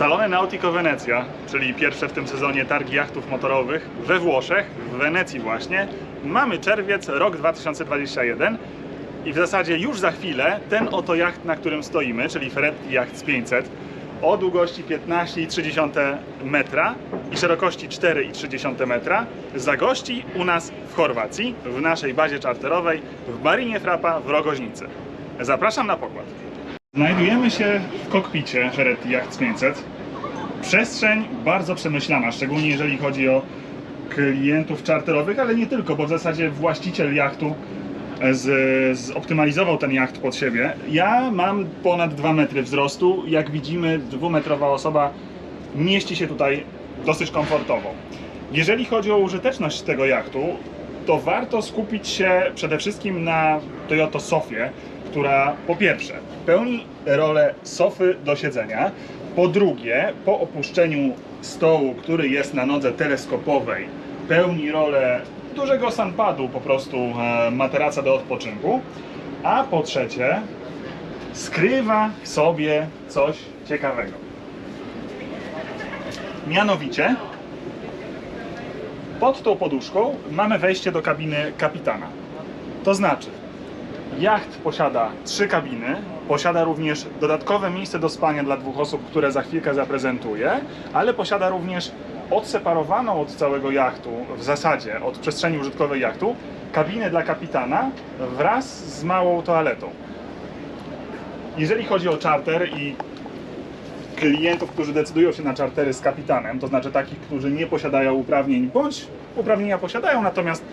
Salone Nautico Wenecja, czyli pierwsze w tym sezonie targi jachtów motorowych we Włoszech, w Wenecji właśnie. Mamy czerwiec, rok 2021 i w zasadzie już za chwilę ten oto jacht, na którym stoimy, czyli Ferretti Yachts 500 o długości 15,3 metra i szerokości 4,3 metra zagości u nas w Chorwacji, w naszej bazie czarterowej w Marinie Frapa w Rogoźnicy. Zapraszam na pokład. Znajdujemy się w kokpicie Ferretti Yachts 500. Przestrzeń bardzo przemyślana, szczególnie jeżeli chodzi o klientów czarterowych, ale nie tylko, bo w zasadzie właściciel jachtu z, zoptymalizował ten jacht pod siebie. Ja mam ponad 2 metry wzrostu. Jak widzimy, dwumetrowa osoba mieści się tutaj dosyć komfortowo. Jeżeli chodzi o użyteczność tego jachtu, to warto skupić się przede wszystkim na Toyota Sofie, która po pierwsze pełni rolę sofy do siedzenia, po drugie po opuszczeniu stołu, który jest na nodze teleskopowej, pełni rolę dużego sunpadu, po prostu e, materaca do odpoczynku, a po trzecie skrywa w sobie coś ciekawego. Mianowicie pod tą poduszką mamy wejście do kabiny kapitana. To znaczy, jacht posiada trzy kabiny, posiada również dodatkowe miejsce do spania dla dwóch osób, które za chwilkę zaprezentuję, ale posiada również odseparowaną od całego jachtu, w zasadzie od przestrzeni użytkowej jachtu, kabinę dla kapitana wraz z małą toaletą. Jeżeli chodzi o charter i klientów, którzy decydują się na czartery z kapitanem, to znaczy takich, którzy nie posiadają uprawnień, bądź uprawnienia posiadają, natomiast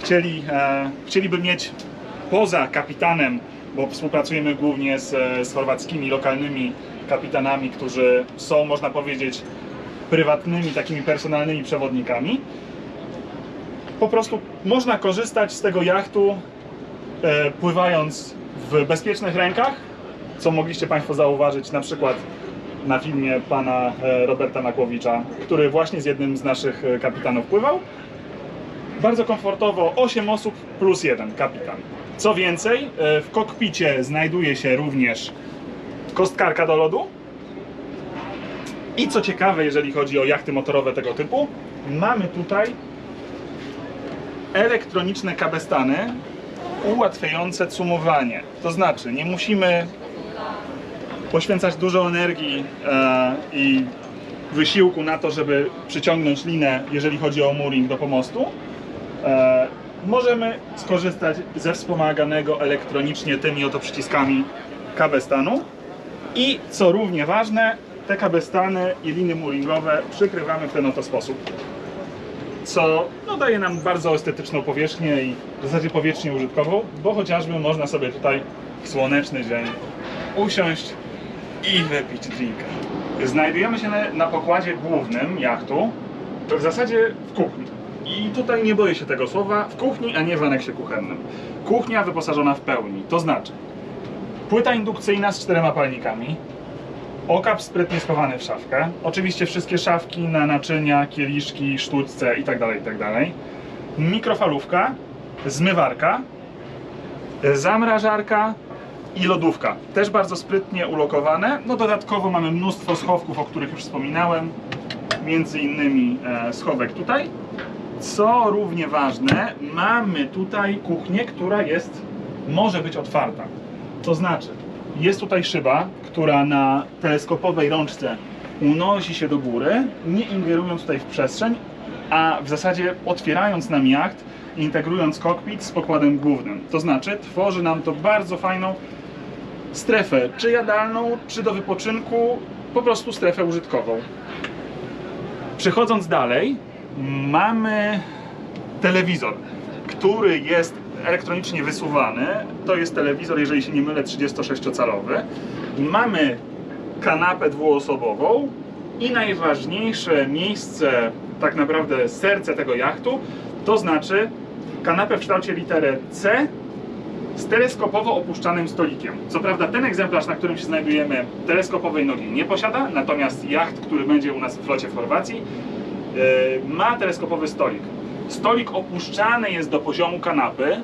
chcieli, e, chcieliby mieć poza kapitanem, bo współpracujemy głównie z, z chorwackimi lokalnymi kapitanami, którzy są, można powiedzieć, prywatnymi, takimi personalnymi przewodnikami. Po prostu można korzystać z tego jachtu e, pływając w bezpiecznych rękach, co mogliście Państwo zauważyć na przykład na filmie pana e, Roberta Makłowicza, który właśnie z jednym z naszych e, kapitanów pływał. Bardzo komfortowo 8 osób plus jeden kapitan. Co więcej, e, w kokpicie znajduje się również kostkarka do lodu. I co ciekawe, jeżeli chodzi o jachty motorowe tego typu, mamy tutaj elektroniczne kabestany ułatwiające cumowanie. To znaczy, nie musimy poświęcać dużo energii e, i wysiłku na to, żeby przyciągnąć linę, jeżeli chodzi o mooring do pomostu. E, możemy skorzystać ze wspomaganego elektronicznie tymi oto przyciskami kabestanu. I co równie ważne, te kabestany i liny mooringowe przykrywamy w ten oto sposób. Co no, daje nam bardzo estetyczną powierzchnię i w zasadzie powierzchnię użytkową, bo chociażby można sobie tutaj w słoneczny dzień usiąść i wypić drinka. Znajdujemy się na, pokładzie głównym jachtu, w zasadzie w kuchni. I tutaj nie boję się tego słowa, w kuchni, a nie w aneksie kuchennym. Kuchnia wyposażona w pełni, to znaczy płyta indukcyjna z czterema palnikami, okap sprytnie schowany w szafkę, oczywiście wszystkie szafki na naczynia, kieliszki, sztućce itd., itd., mikrofalówka, zmywarka, zamrażarka i lodówka. Też bardzo sprytnie ulokowane. No dodatkowo mamy mnóstwo schowków, o których już wspominałem. Między innymi e, schowek tutaj. Co równie ważne, mamy tutaj kuchnię, która jest, może być otwarta. To znaczy, jest tutaj szyba, która na teleskopowej rączce unosi się do góry, nie ingerując tutaj w przestrzeń, a w zasadzie otwierając nam jacht, integrując kokpit z pokładem głównym. To znaczy, tworzy nam to bardzo fajną strefę, czy jadalną, czy do wypoczynku, po prostu strefę użytkową. Przechodząc dalej, mamy telewizor, który jest elektronicznie wysuwany. To jest telewizor, jeżeli się nie mylę, 36-calowy. Mamy kanapę dwuosobową i najważniejsze miejsce, tak naprawdę serce tego jachtu, to znaczy kanapę w kształcie litery C z teleskopowo opuszczanym stolikiem. Co prawda ten egzemplarz, na którym się znajdujemy, teleskopowej nogi nie posiada, natomiast jacht, który będzie u nas w flocie w Chorwacji, ma teleskopowy stolik. Stolik opuszczany jest do poziomu kanapy.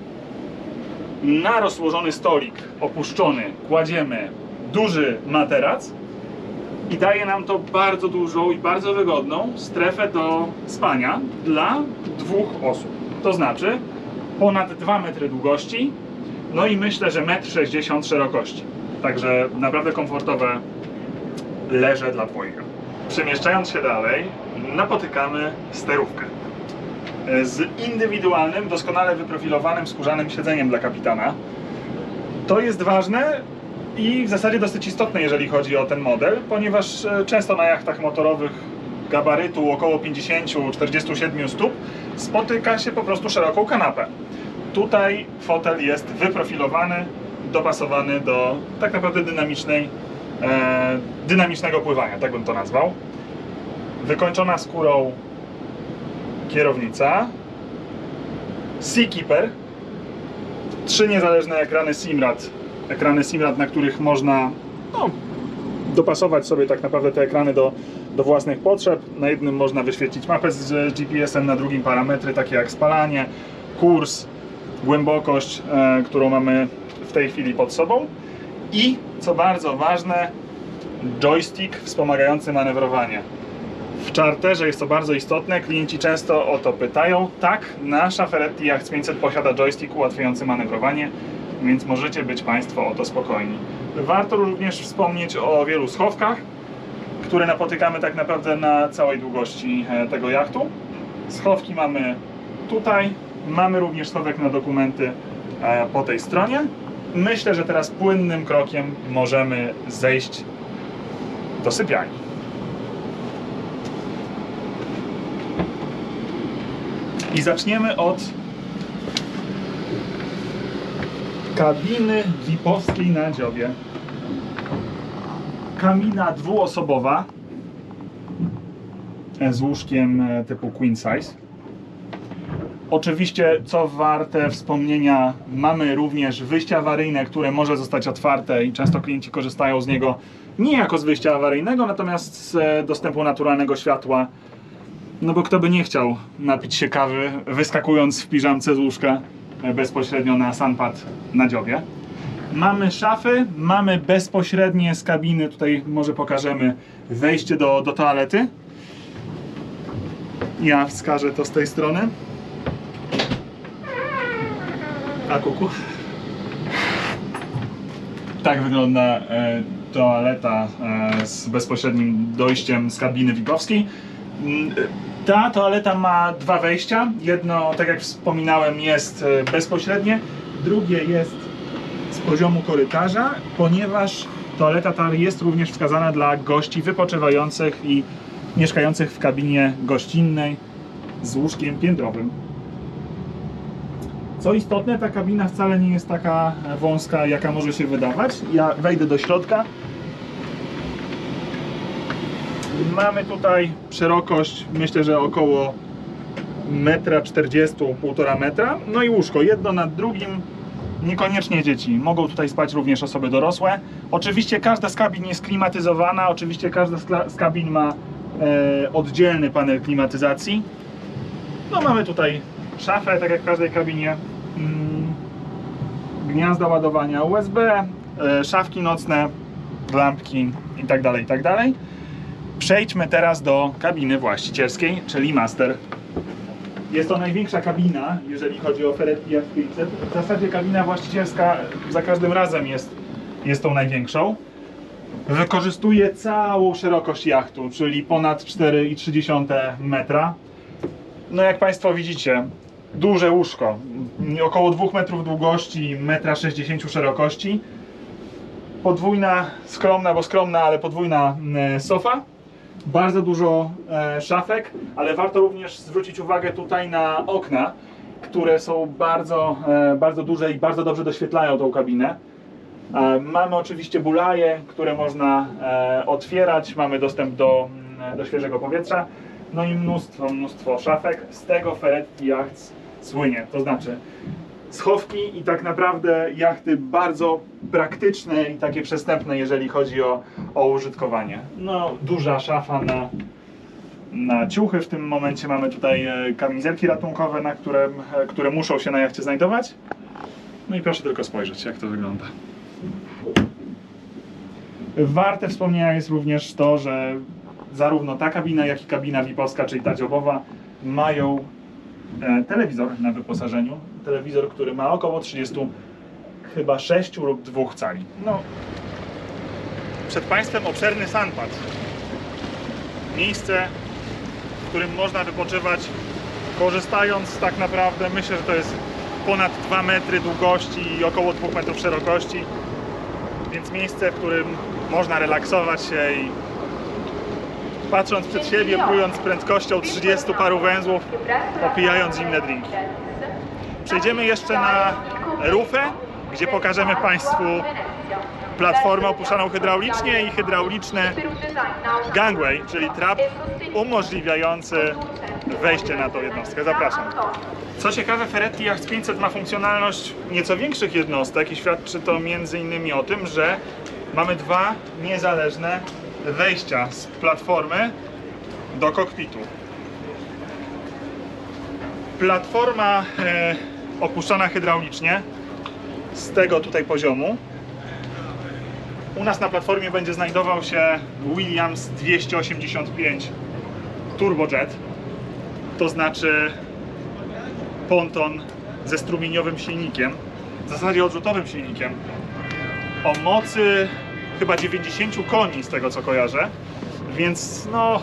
Na rozłożony stolik opuszczony kładziemy duży materac I daje nam to bardzo dużą i bardzo wygodną strefę do spania dla dwóch osób. To znaczy ponad 2 metry długości, no i myślę, że 1,60 m szerokości. Także naprawdę komfortowe leże dla dwojga. Przemieszczając się dalej, napotykamy sterówkę z indywidualnym, doskonale wyprofilowanym skórzanym siedzeniem dla kapitana. To jest ważne i w zasadzie dosyć istotne, jeżeli chodzi o ten model, ponieważ e, często na jachtach motorowych gabarytu około 50-47 stóp spotyka się po prostu szeroką kanapę. Tutaj fotel jest wyprofilowany, dopasowany do tak naprawdę dynamicznej, e, dynamicznego pływania, tak bym to nazwał. Wykończona skórą kierownica, Seakeeper, trzy niezależne ekrany Simrad, ekrany Simrad, na których można no, dopasować sobie tak naprawdę te ekrany do, do własnych potrzeb. Na jednym można wyświetlić mapę z GPS-em, na drugim parametry takie jak spalanie, kurs, głębokość, e, którą mamy w tej chwili pod sobą i co bardzo ważne, joystick wspomagający manewrowanie. W czarterze jest to bardzo istotne, klienci często o to pytają. Tak, nasza Ferretti Yacht 500 posiada joystick ułatwiający manewrowanie, więc możecie być Państwo o to spokojni. Warto również wspomnieć o wielu schowkach, które napotykamy tak naprawdę na całej długości e, tego jachtu. Schowki mamy tutaj, mamy również schowek na dokumenty e, po tej stronie. Myślę, że teraz płynnym krokiem możemy zejść do sypialni. I zaczniemy od kabiny VIP-owskiej na dziobie. Kamina dwuosobowa z łóżkiem e, typu queen size. Oczywiście, co warte wspomnienia, mamy również wyjście awaryjne, które może zostać otwarte i często klienci korzystają z niego nie jako z wyjścia awaryjnego, natomiast z e, dostępu naturalnego światła no bo kto by nie chciał napić się kawy, wyskakując w piżamce z łóżka e, bezpośrednio na sunpad na dziobie. Mamy szafy, mamy bezpośrednie z kabiny, tutaj może pokażemy wejście do, do toalety. Ja wskażę to z tej strony. A kuku. Tak wygląda e, toaleta e, z bezpośrednim dojściem z kabiny VIP-owskiej. Mm, Ta toaleta ma dwa wejścia. Jedno, tak jak wspominałem, jest e, bezpośrednie, drugie jest z poziomu korytarza, ponieważ toaleta ta jest również wskazana dla gości wypoczywających i mieszkających w kabinie gościnnej z łóżkiem piętrowym. Co istotne, ta kabina wcale nie jest taka wąska, jaka może się wydawać. Ja wejdę do środka. Mamy tutaj szerokość, myślę, że około 1,40 m, 1,5 metra. No i łóżko, jedno nad drugim. Niekoniecznie dzieci. Mogą tutaj spać również osoby dorosłe. Oczywiście każda z kabin jest klimatyzowana. Oczywiście każda z kabin ma e, oddzielny panel klimatyzacji. No mamy tutaj szafę, tak jak w każdej kabinie. Mm, gniazda ładowania USB, e, szafki nocne, lampki itd. itd. Przejdźmy teraz do kabiny właścicielskiej, czyli master. Jest to największa kabina, jeżeli chodzi o Ferretti Yacht 500. W zasadzie kabina właścicielska za każdym razem jest, jest tą największą. Wykorzystuje całą szerokość jachtu, czyli ponad 4,3 metra. No jak Państwo widzicie, duże łóżko, około 2 metrów długości, 1,60 m szerokości. Podwójna, skromna, bo skromna, ale podwójna e, sofa. Bardzo dużo e, szafek, ale warto również zwrócić uwagę tutaj na okna, które są bardzo, e, bardzo duże i bardzo dobrze doświetlają tą kabinę. E, Mamy oczywiście bulaje, które można otwierać, mamy dostęp do, mm, do świeżego powietrza, no i mnóstwo, mnóstwo szafek. Z tego Ferretti Yachts słynie, to znaczy schowki i tak naprawdę jachty bardzo praktyczne i takie przystępne, jeżeli chodzi o, o użytkowanie. No, duża szafa na, na ciuchy. W tym momencie mamy tutaj e, kamizelki ratunkowe, na które, które muszą się na jachcie znajdować. No i proszę tylko spojrzeć, jak to wygląda. Warte wspomnienia jest również to, że zarówno ta kabina, jak i kabina VIP-owska, czyli ta dziobowa, mają e, telewizor na wyposażeniu. Telewizor, który ma około 30, chyba 6 lub 2 cali. No, przed Państwem obszerny sandpad. Miejsce, w którym można wypoczywać, korzystając tak naprawdę, myślę, że to jest ponad 2 metry długości i około 2 metrów szerokości. Więc miejsce, w którym można relaksować się i patrząc przed siebie, plując z prędkością 30 paru węzłów, popijając zimne drinki. Przejdziemy jeszcze na rufę, gdzie pokażemy Państwu platformę opuszczaną hydraulicznie i hydrauliczne gangway, czyli trap umożliwiający wejście na tą jednostkę. Zapraszam. Co ciekawe, Ferretti Yacht 500 ma funkcjonalność nieco większych jednostek i świadczy to m.in. o tym, że mamy dwa niezależne wejścia z platformy do kokpitu. Platforma e, opuszczana hydraulicznie z tego tutaj poziomu. U nas na platformie będzie znajdował się Williams 285 Turbojet, to znaczy ponton ze strumieniowym silnikiem, w zasadzie odrzutowym silnikiem, o mocy chyba 90 koni z tego co kojarzę, więc no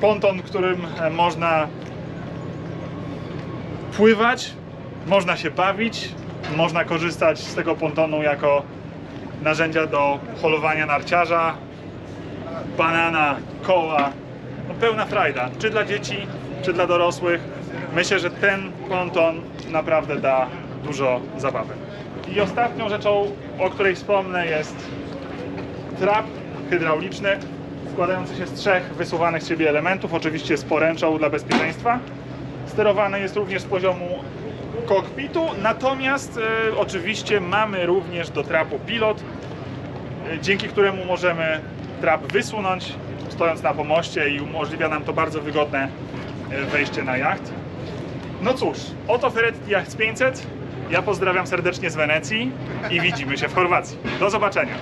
ponton, którym e, można pływać, można się bawić, można korzystać z tego pontonu jako narzędzia do holowania narciarza, banana, koła, no pełna frajda, czy dla dzieci, czy dla dorosłych. Myślę, że ten ponton naprawdę da dużo zabawy. I ostatnią rzeczą, o której wspomnę jest trap hydrauliczny składający się z trzech wysuwanych z siebie elementów, oczywiście z poręczą dla bezpieczeństwa. Sterowany jest również z poziomu kokpitu, natomiast e, oczywiście mamy również do trapu pilot, e, dzięki któremu możemy trap wysunąć stojąc na pomoście i umożliwia nam to bardzo wygodne e, wejście na jacht. No cóż, oto Ferretti Yacht 500. Ja pozdrawiam serdecznie z Wenecji i widzimy się w Chorwacji. Do zobaczenia.